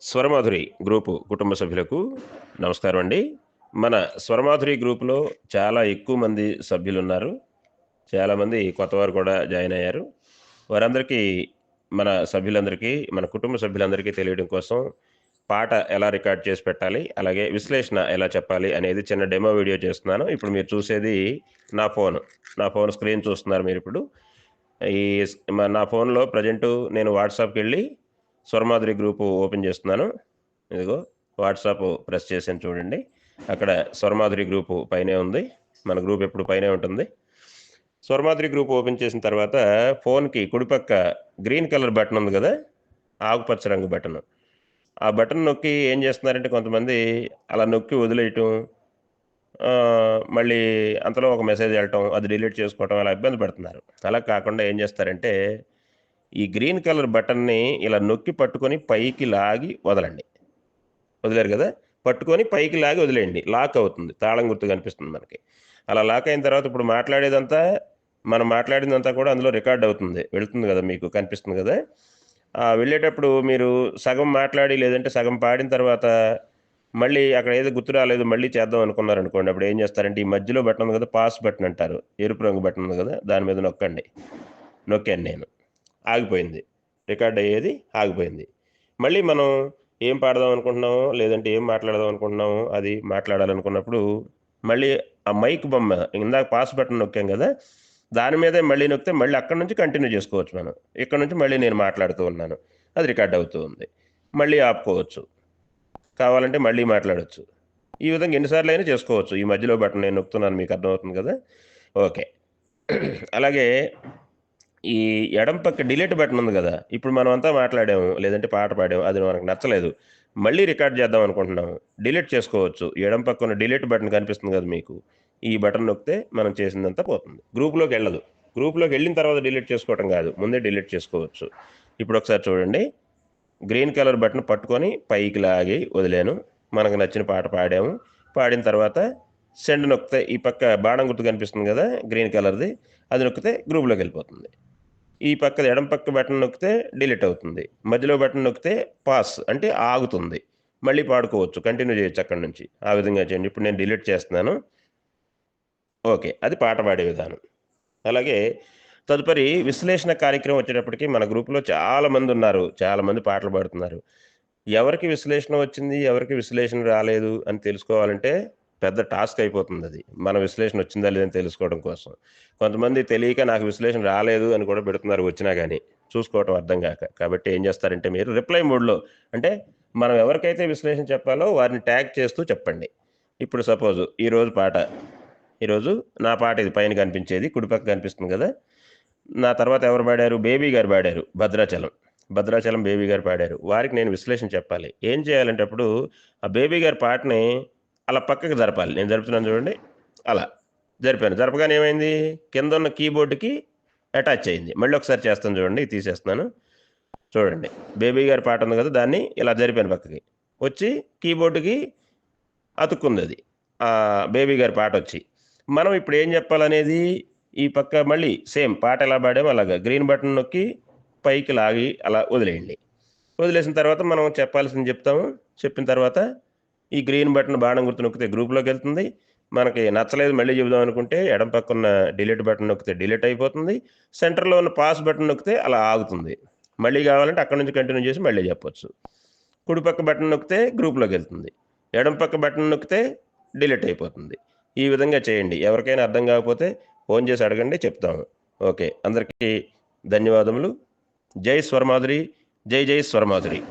Swaramadhuri group కుటుంబ సభ్యులకు నమస్కారం అండి. మన స్వరమాధురి గ్రూపులో చాలా ఎక్కువ మంది సభ్యులు ఉన్నారు చాలామంది కొత్తవారు కూడా జాయిన్ అయ్యారు. వారందరికీ మన సభ్యులందరికీ మన కుటుంబ సభ్యులందరికీ తెలియడం కోసం పాట ఎలా రికార్డ్ చేసి పెట్టాలి అలాగే విశ్లేషణ ఎలా చెప్పాలి అనేది చిన్న డెమో వీడియో చేస్తున్నాను. ఇప్పుడు మీరు చూసేది నా ఫోన్. నా ఫోన్ స్క్రీన్ చూస్తున్నారు మీరు ఇప్పుడు. ఈ నా ఫోన్లో ప్రజెంట్ నేను వాట్సాప్కి వెళ్ళి స్వర్మాధురి గ్రూపు ఓపెన్ చేస్తున్నాను. ఇదిగో వాట్సాప్ ప్రెస్ చేసాను చూడండి. అక్కడ స్వర్మాధురి గ్రూపు పైనే ఉంది. మన గ్రూప్ ఎప్పుడు పైనే ఉంటుంది. స్వరమాధురి గ్రూప్ ఓపెన్ చేసిన తర్వాత ఫోన్కి కుడిపక్క గ్రీన్ కలర్ బటన్ ఉంది కదా ఆకుపచ్చ రంగు బటన్. ఆ బటన్ నొక్కి ఏం చేస్తున్నారంటే కొంతమంది అలా నొక్కి వదిలేయటం మళ్ళీ అంతలో ఒక మెసేజ్ వెళ్ళటం అది డిలీట్ చేసుకోవటం అలా ఇబ్బంది పడుతున్నారు. అలా కాకుండా ఏం చేస్తారంటే ఈ గ్రీన్ కలర్ బటన్ని ఇలా నొక్కి పట్టుకొని పైకి లాగి వదలండి. వదిలేరు కదా? పట్టుకొని పైకి లాగి వదిలేయండి. లాక్ అవుతుంది. తాళం గుర్తు కనిపిస్తుంది మనకి. అలా లాక్ అయిన తర్వాత ఇప్పుడు మాట్లాడేదంతా మనం మాట్లాడిందంతా కూడా అందులో రికార్డ్ అవుతుంది. వెళుతుంది కదా మీకు? కనిపిస్తుంది కదా? వెళ్ళేటప్పుడు మీరు సగం మాట్లాడి లేదంటే సగం పాడిన తర్వాత మళ్ళీ అక్కడ ఏదో గుర్తు రాలేదు మళ్ళీ చేద్దాం అనుకున్నారు అనుకోండి. అప్పుడు ఏం చేస్తారంటే ఈ మధ్యలో బటన్ ఉంది కదా పాస్ బటన్ అంటారు. ఎరుపు రంగు బటన్ ఉంది కదా దాని మీద నొక్కండి. నొక్కాను నేను. ఆగిపోయింది. రికార్డ్ అయ్యేది ఆగిపోయింది. మళ్ళీ మనం ఏం పాడదాం అనుకుంటున్నామో లేదంటే ఏం మాట్లాడదాం అనుకుంటున్నామో అది మాట్లాడాలనుకున్నప్పుడు మళ్ళీ ఆ మైక్ బొమ్మ ఇందాక పాస్ బటన్ నొక్కాం కదా దాని మీదే మళ్ళీ నొక్కితే మళ్ళీ అక్కడ నుంచి కంటిన్యూ చేసుకోవచ్చు మనం. ఇక్కడ నుంచి మళ్ళీ నేను మాట్లాడుతూ ఉన్నాను. అది రికార్డ్ అవుతూ ఉంది. మళ్ళీ ఆపుకోవచ్చు. కావాలంటే మళ్ళీ మాట్లాడవచ్చు ఈ విధంగా ఎన్నిసార్లు అయినా చేసుకోవచ్చు. ఈ మధ్యలో బటన్ నేను నొక్కుతున్నాను మీకు అర్థమవుతుంది కదా? ఓకే. అలాగే ఈ ఎడం పక్క డిలీట్ బటన్ ఉంది కదా ఇప్పుడు మనం అంతా మాట్లాడాము లేదంటే పాట పాడాము అది మనకు నచ్చలేదు. మళ్ళీ రికార్డ్ చేద్దాం అనుకుంటున్నాము. డిలీట్ చేసుకోవచ్చు. ఎడం పక్కన డిలీట్ బటన్ కనిపిస్తుంది కదా మీకు ఈ బటన్ నొక్కితే మనం చేసిందంతా పోతుంది. గ్రూప్లోకి వెళ్ళదు. గ్రూప్లోకి వెళ్ళిన తర్వాత డిలీట్ చేసుకోవటం కాదు. ముందే డిలీట్ చేసుకోవచ్చు. ఇప్పుడు ఒకసారి చూడండి. గ్రీన్ కలర్ బటన్ పట్టుకొని పైకి లాగి వదిలాను. మనకు నచ్చిన పాట పాడాము. పాడిన తర్వాత సెండ్ నొక్కితే ఈ పక్క బాణం గుర్తు కనిపిస్తుంది కదా గ్రీన్ కలర్ది అది నొక్కితే గ్రూప్లోకి వెళ్ళిపోతుంది. ఈ పక్క ఎడం పక్క బటన్ నొక్కితే డిలీట్ అవుతుంది. మధ్యలో బటన్ నొక్కితే పాస్ అంటే ఆగుతుంది. మళ్ళీ పాడుకోవచ్చు. కంటిన్యూ చేయొచ్చు అక్కడ నుంచి. ఆ విధంగా చేయండి. ఇప్పుడు నేను డిలీట్ చేస్తున్నాను. ఓకే. అది పాట పాడే విధానం. అలాగే తదుపరి విశ్లేషణ కార్యక్రమం వచ్చేటప్పటికి మన గ్రూప్లో చాలామంది ఉన్నారు. చాలామంది పాటలు పాడుతున్నారు. ఎవరికి విశ్లేషణ వచ్చింది? ఎవరికి విశ్లేషణ రాలేదు అని తెలుసుకోవాలంటే పెద్ద టాస్క్ అయిపోతుంది అది. మన విశ్లేషణ వచ్చిందా లేదని తెలుసుకోవడం కోసం. కొంతమంది తెలియక నాకు విశ్లేషణ రాలేదు అని కూడా పెడుతున్నారు వచ్చినా కానీ చూసుకోవటం అర్థం కాక. కాబట్టి ఏం చేస్తారంటే మీరు రిప్లై మోడ్లో అంటే మనం ఎవరికైతే విశ్లేషణ చెప్పాలో వారిని ట్యాగ్ చేస్తూ చెప్పండి. ఇప్పుడు సపోజ్ ఈరోజు పాట. ఈరోజు నా పాట ఇది పైన కనిపించేది కుడిపక్క కనిపిస్తుంది కదా. నా తర్వాత ఎవరు పాడారు? బేబీ గారు పాడారు భద్రాచలం. భద్రాచలం బేబీ గారు పాడారు. వారికి నేను విశ్లేషణ చెప్పాలి. ఏం చేయాలంటే అప్పుడు ఆ బేబీ గారి పాటని అలా పక్కకి జరపాలి. నేను జరుపుతున్నాను చూడండి. అలా జరిపాను. జరపగానే ఏమైంది? కింద ఉన్న కీబోర్డ్కి అటాచ్ అయింది. మళ్ళీ ఒకసారి చేస్తాను చూడండి. తీసేస్తున్నాను. చూడండి. బేబీ గారి పాట ఉంది కదా దాన్ని ఇలా జరిపాను పక్కకి. వచ్చి కీబోర్డ్కి అతుక్కుంది అది. బేబీ గారి పాట వచ్చి. మనం ఇప్పుడు ఏం చెప్పాలనేది? ఈ పక్క మళ్ళీ సేమ్ పాట ఎలా పాడామో అలాగా. గ్రీన్ బటన్ నొక్కి పైకి లాగి అలా వదిలేయండి. వదిలేసిన తర్వాత మనం చెప్పాల్సింది చెప్తాము. చెప్పిన తర్వాత ఈ గ్రీన్ బటన్ బాణం గుర్తు నొక్కితే గ్రూప్లోకి వెళ్తుంది. మనకి నచ్చలేదు మళ్ళీ చెబుదాం అనుకుంటే ఎడం పక్క ఉన్న డిలీట్ బటన్ నొక్కితే డిలీట్ అయిపోతుంది. సెంటర్లో ఉన్న పాస్ బటన్ నొక్కితే అలా ఆగుతుంది. మళ్ళీ కావాలంటే అక్కడ నుంచి కంటిన్యూ చేసి మళ్ళీ చెప్పొచ్చు. కుడి పక్క బటన్ నొక్కితే గ్రూప్లోకి వెళ్తుంది. ఎడం పక్క బటన్ నొక్కితే డిలీట్ అయిపోతుంది. ఈ విధంగా చేయండి. ఎవరికైనా అర్థం కాకపోతే ఫోన్ చేసి అడగండి చెప్తాము. ఓకే. అందరికీ ధన్యవాదములు. జై స్వర్మాధురి. జై జై స్వర్మాధురి.